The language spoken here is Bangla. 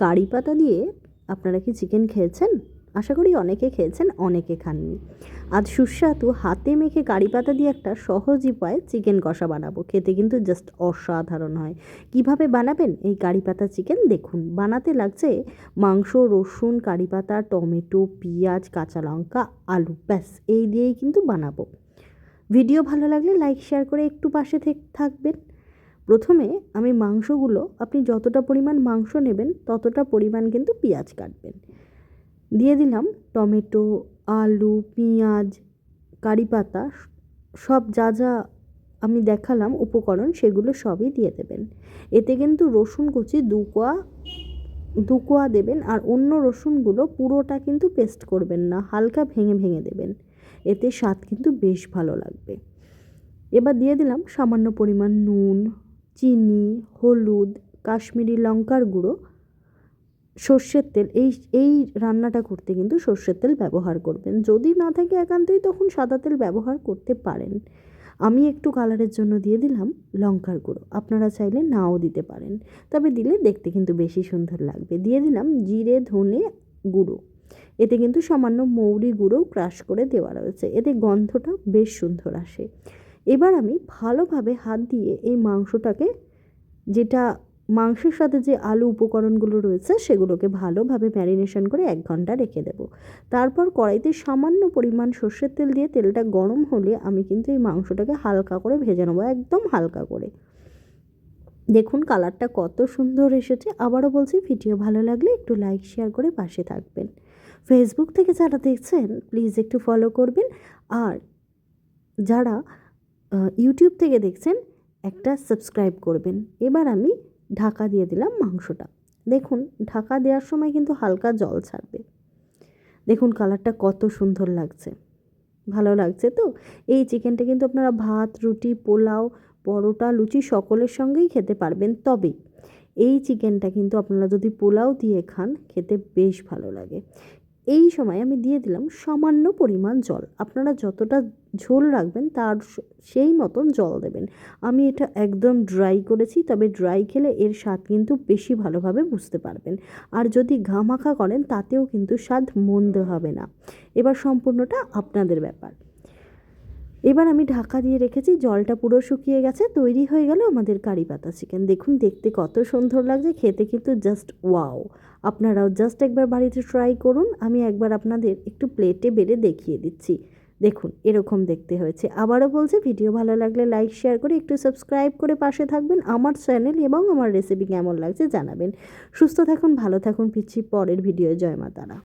কারি পাতা দিয়ে আপনারা কি চিকেন খেয়েছেন? আশা করি অনেকে খেয়েছেন, অনেকে খাননি। আজ সুস্বাদু, হাতে মেখে কারি পাতা দিয়ে একটা সহজ উপায়ে চিকেন কষা বানাবো। খেতে কিন্তু জাস্ট অসাধারণ হয়। কীভাবে বানাবেন এই কারি পাতা চিকেন? দেখুন, বানাতে লাগছে মাংস, রসুন, কারি পাতা, টমেটো, পেঁয়াজ, কাঁচা লঙ্কা, আলু, ব্যাস, এই দিয়েই কিন্তু বানাবো। ভিডিও ভালো লাগলে লাইক শেয়ার করে একটু পাশে থেক- থাকবেন। প্রথমে আমি মাংসগুলো, আপনি যতটা পরিমাণ মাংস নেবেন, ততটা পরিমাণ কিন্তু পেঁয়াজ কাটবেন। দিয়ে দিলাম টমেটো, আলু, পেঁয়াজ, কারি পাতা, সব যা যা আমি দেখালাম উপকরণ সেগুলো সবই দিয়ে দেবেন। এতে কিন্তু রসুন কুচি দু কোয়া দু কোয়া দেবেন আর অন্য রসুনগুলো পুরোটা কিন্তু পেস্ট করবেন না, হালকা ভেঙে ভেঙে দেবেন। এতে স্বাদ কিন্তু বেশ ভালো লাগবে। এবার দিয়ে দিলাম সামান্য পরিমাণ নুন চিনি, হলুদ, কাশ্মীরি লঙ্কার গুঁড়ো, সর্ষের তেল, এই এই রান্নাটা করতে কিন্তু সর্ষের তেল ব্যবহার করবেন। যদি না থাকে একান্তই তখন সাদা তেল ব্যবহার করতে পারেন। আমি একটু কালারের জন্য দিয়ে দিলাম লঙ্কার গুঁড়ো। আপনারা চাইলে নাও দিতে পারেন। তবে দিলে দেখতে কিন্তু বেশি সুন্দর লাগবে। দিয়ে দিলাম জিরে, ধনে গুঁড়ো। এতে কিন্তু সামান্য মৌরি গুঁড়ো ক্রাশ করে দেওয়া রয়েছে। এতে গন্ধটা বেশ সুন্দর আসে। এবার আমি ভালোভাবে হাত দিয়ে এই মাংসটাকে, যেটা মাংসের সাথে যে আলু উপকরণগুলো রয়েছে, সেগুলোকে ভালোভাবে ম্যারিনেশন করে এক ঘণ্টা রেখে দেবো। তারপর কড়াইতে সামান্য পরিমাণ সর্ষের তেল দিয়ে তেলটা গরম হলে আমি কিন্তু এই মাংসটাকে হালকা করে ভেজে নেব, একদম হালকা করে। দেখুন কালারটা কত সুন্দর এসেছে। আবারও বলছি, ভিডিও ভালো লাগলে একটু লাইক, শেয়ার করে পাশে থাকবেন। ফেসবুক থেকে যারা দেখছেন প্লিজ একটু ফলো করবেন। আর যারা ইউটিউব থেকে দেখছেন, একটা সাবস্ক্রাইব করবেন। এবার আমি ঢাকা দিয়ে দিলাম মাংসটা। দেখুন, ঢাকা দেওয়ার সময় কিন্তু হালকা জল ছাড়বে। দেখুন কালারটা কত সুন্দর লাগছে। ভালো লাগছে তো? এই চিকেনটা কিন্তু আপনারা ভাত, রুটি, পোলাও, পরোটা, লুচি সকলের সঙ্গেই খেতে পারবেন। তবে এই চিকেনটা কিন্তু আপনারা যদি পোলাও দিয়ে খান, খেতে বেশ ভালো লাগে। এই সময় আমি দিয়ে দিলাম সামান্য পরিমাণ জল। আপনারা যতটা ঝোল রাখবেন তার সেই মতন জল দেবেন। আমি এটা একদম ড্রাই করেছি, তবে ড্রাই খেলে এর স্বাদ কিন্তু বেশি ভালোভাবে বুঝতে পারবেন। আর যদি ঘামাখা করেন তাতেও কিন্তু স্বাদ মন্দ হবে না। এবার সম্পূর্ণটা আপনাদের ব্যাপার। এবার আমি ঢাকা দিয়ে রেখেছি, জলটা পুরো শুকিয়ে গেছে, তৈরি হয়ে গেল আমাদের কারি পাতা চিকেন দেখুন, দেখতে কত সুন্দর লাগছে, খেতে কিন্তু জাস্ট ওয়াও আপনারাও জাস্ট একবার বাড়িতে ট্রাই করুন, আমি একবার আপনাদের একটু প্লেটে বেড়ে দেখিয়ে দিচ্ছি। দেখুন, এরকম দেখতে হয়েছে। আবারও বলছে ভিডিও ভালো লাগলে লাইক শেয়ার করে একটু সাবস্ক্রাইব করে পাশে থাকবেন, আমার চ্যানেল এবং আমার রেসিপি কেমন লাগছে জানাবেন। সুস্থ থাকুন, ভালো থাকুন পিচ্ছি পরের ভিডিও জয় মাতারা